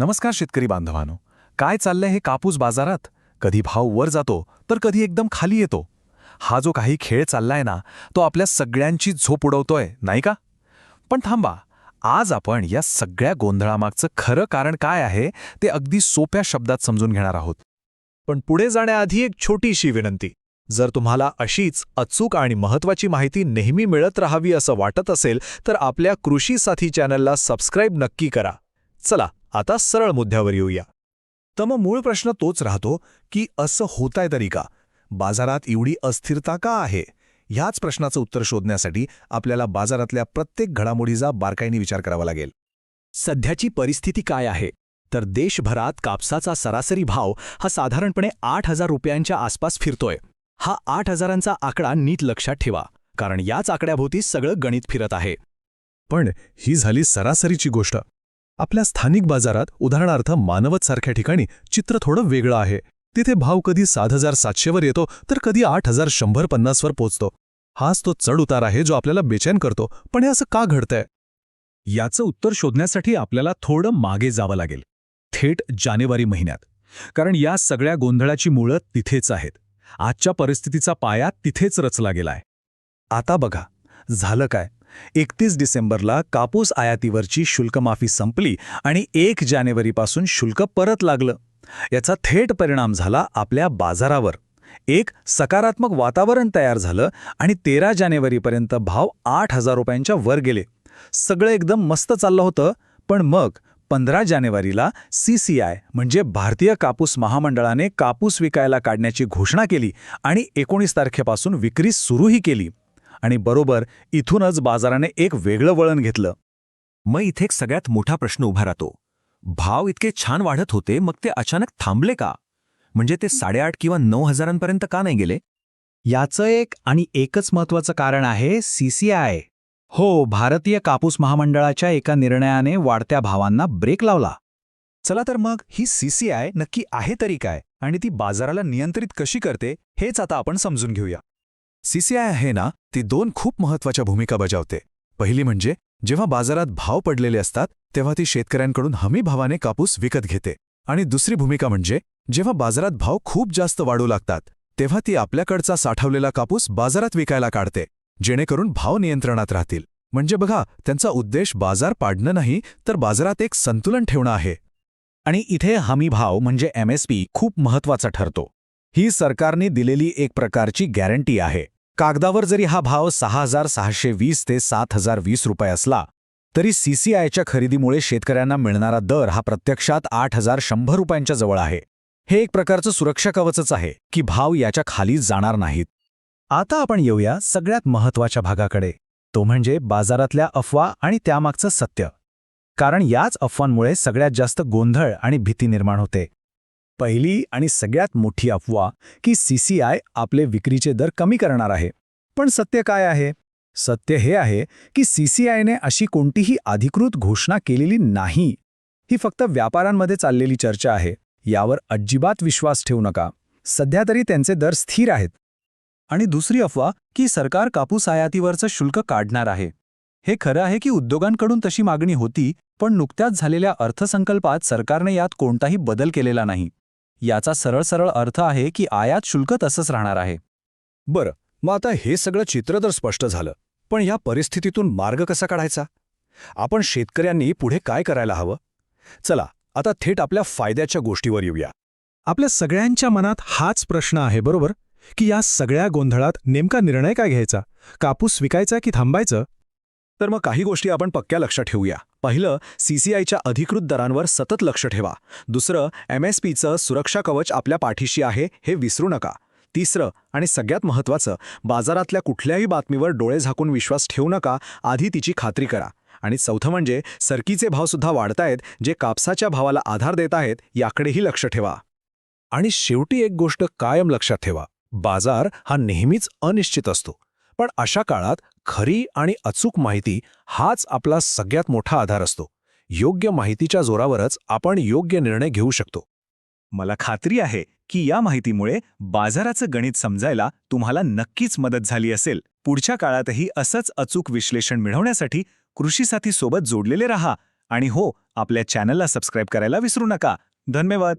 नमस्कार शेतकरी बांधवांनो. काय चाललंय हे कापूस बाजारात? कधी भाव वर जातो तर कधी एकदम खाली येतो. हा जो काही खेळ चाललाय ना तो आपल्या सगळ्यांची झोप उडवतोय नाही का? पण थांबा आज आपण या सगळ्या गोंधळामागचं खरं कारण काय आहे ते अगदी सोप्या शब्दात समजून घेणार आहोत. पण पुढे जाण्याआधी एक छोटीशी विनंती. जर तुम्हाला अशीच अचूक आणि महत्वाची माहिती नेहमी मिळत राहावी असं वाटत असेल तर आपल्या कृषी साथी चॅनलला सबस्क्राईब नक्की करा. चला आता सरळ मुद्द्यावर येऊया. तर मग मूळ प्रश्न तोच राहतो की असं होतंय तरी का? बाजारात एवढी अस्थिरता का आहे? ह्याच प्रश्नाचं उत्तर शोधण्यासाठी आपल्याला बाजारातल्या प्रत्येक घडामोडीचा बारकाईने विचार करावा लागेल. सध्याची परिस्थिती काय आहे? तर देशभरात कापसाचा सरासरी भाव हा साधारणपणे आठ हजार रुपयांच्या आसपास फिरतोय. हा आठ हजारांचा आकडा नीट लक्षात ठेवा कारण याच आकड्याभोवती सगळं गणित फिरत आहे. पण ही झाली सरासरीची गोष्ट. आपल्या स्थानिक बाजारात उदाहरणार्थ मानवत सारख्या ठिकाणी चित्र थोडं वेगळं आहे. तिथे भाव कधी सात हजार सातशेवर येतो तर कधी आठ हजार शंभर पन्नासवर पोचतो. हाच तो चढ उतार आहे जो आपल्याला बेचैन करतो पण हे असं का घडतंय? याचं उत्तर शोधण्यासाठी आपल्याला थोडं मागे जावं लागेल. थेट जानेवारी महिन्यात. कारण या सगळ्या गोंधळाची मुळं तिथेच आहेत. आजच्या परिस्थितीचा पाया तिथेच रचला गेलाय. आता बघा झालं काय? एकतीस डिसेंबरला कापूस आयातीवरची शुल्कमाफी संपली आणि एक जानेवारीपासून शुल्क परत लागलं. याचा थेट परिणाम झाला आपल्या बाजारावर. एक सकारात्मक वातावरण तयार झालं आणि तेरा जानेवारीपर्यंत भाव आठ हजार रुपयांच्या वर गेले. सगळं एकदम मस्त चाललं होतं पण मग पंधरा जानेवारीला सीसीआय म्हणजे भारतीय कापूस महामंडळाने कापूस विकायला काढण्याची घोषणा केली आणि एकोणीस तारखेपासून विक्री सुरूही केली. आणि बरोबर इथूनच बाजाराने एक वेगळं वळण घेतलं. मग इथे एक सगळ्यात मोठा प्रश्न उभा राहतो. भाव इतके छान वाढत होते मग ते अचानक थांबले का? म्हणजे ते साडेआठ किंवा नऊ हजारांपर्यंत का नाही गेले? याचं एक आणि एकच महत्वाचं कारण आहे सीसीआय हो भारतीय कापूस महामंडळाच्या एका निर्णयाने वाढत्या भावांना ब्रेक लावला. चला तर मग ही सीसीआय नक्की आहे तरी काय? आणि ती बाजाराला नियंत्रित कशी करते हेच आता आपण समजून घेऊया. सीसीआय आहे ना ती दोन खूप महत्त्वाच्या भूमिका बजावते. पहिली म्हणजे जेव्हा बाजारात भाव पडलेले असतात तेव्हा ती शेतकऱ्यांकडून हमी भावाने कापूस विकत घेते. आणि दुसरी भूमिका म्हणजे जेव्हा बाजारात भाव खूप जास्त वाढू लागतात तेव्हा ती आपल्याकडचा साठवलेला कापूस बाजारात विकायला काढते जेणेकरून भाव नियंत्रणात राहतील. म्हणजे बघा त्यांचा उद्देश बाजार पाडणं नाही तर बाजारात एक संतुलन ठेवणं आहे. आणि इथे हमी भाव म्हणजे एमएसपी खूप महत्त्वाचा ठरतो. ही सरकारने दिलेली एक प्रकारची गॅरंटी आहे. कागदावर जरी हा भाव सहा हजार सहाशे वीस ते सात हजार वीस रुपये असला तरी सीसीआयच्या खरेदीमुळे शेतकऱ्यांना मिळणारा दर हा प्रत्यक्षात आठ हजार शंभर रुपयांच्या जवळ आहे. हे एक प्रकारचं सुरक्षा कवचच आहे की भाव याच्या खाली जाणार नाहीत. आता आपण येऊया सगळ्यात महत्त्वाच्या भागाकडे. तो म्हणजे बाजारातल्या अफवा आणि त्यामागचं सत्य. कारण याच अफवांमुळे सगळ्यात जास्त गोंधळ आणि भीती निर्माण होते. पहिली आणि सगळ्यात मोठी अफवा की सीसीआय आपले विक्रीचे दर कमी करणार आहे. पण सत्य काय आहे? सत्य हे आहे की सीसीआयने अशी कोणतीही अधिकृत घोषणा केलेली नाही. ही फक्त व्यापारांमध्ये चाललेली चर्चा आहे. यावर अजिबात विश्वास ठेवू नका. सध्या तरी त्यांचे दर स्थिर आहेत. आणि दुसरी अफवा की सरकार कापूस आयातीवरचं शुल्क काढणार आहे. हे खरं आहे की उद्योगांकडून तशी मागणी होती पण नुकत्याच झालेल्या अर्थसंकल्पात सरकारने यात कोणताही बदल केलेला नाही. याचा सरळ सरळ अर्थ आहे की आयात शुल्क तसंच राहणार आहे. बरं मग आता हे सगळं चित्र तर स्पष्ट झालं पण या परिस्थितीतून मार्ग कसा काढायचा? आपण शेतकऱ्यांनी पुढे काय करायला हवं? चला आता थेट आपल्या फायद्याच्या गोष्टीवर येऊया. आपल्या सगळ्यांच्या मनात हाच प्रश्न आहे बरोबर? की या सगळ्या गोंधळात नेमका निर्णय काय घ्यायचा? कापूस विकायचा की थांबायचं? तर मग काही गोष्टी आपण पक्क्या लक्षात ठेवूया. पहिलं सीसीआयच्या अधिकृत दरांवर सतत लक्ष ठेवा. दुसरं एमएसपीचं सुरक्षा कवच आपल्या पाठीशी आहे हे विसरू नका. तिसरं आणि सगळ्यात महत्त्वाचं बाजारातल्या कुठल्याही बातमीवर डोळे झाकून विश्वास ठेवू नका आधी तिची खात्री करा. आणि चौथं म्हणजे सरकीचे भावसुद्धा वाढतायत जे कापसाच्या भावाला आधार देत आहेत याकडेही लक्ष ठेवा. आणि शेवटी एक गोष्ट कायम लक्षात ठेवा बाजार हा नेहमीच अनिश्चित असतो. पण अशा काळात खरी आणि अचूक माहिती हाच आपला सगळ्यात मोठा आधार असतो. योग्य माहितीच्या जोरावरच आपण योग्य निर्णय घेऊ शकतो. मला खात्री आहे की या माहितीमुळे बाजाराचं गणित समजायला तुम्हाला नक्कीच मदत झाली असेल. पुढच्या काळातही असंच अचूक विश्लेषण मिळवण्यासाठी कृषी साथीसोबत जोडलेले रहा आणि हो आपल्या चॅनलला सबस्क्राईब करायला विसरू नका. धन्यवाद!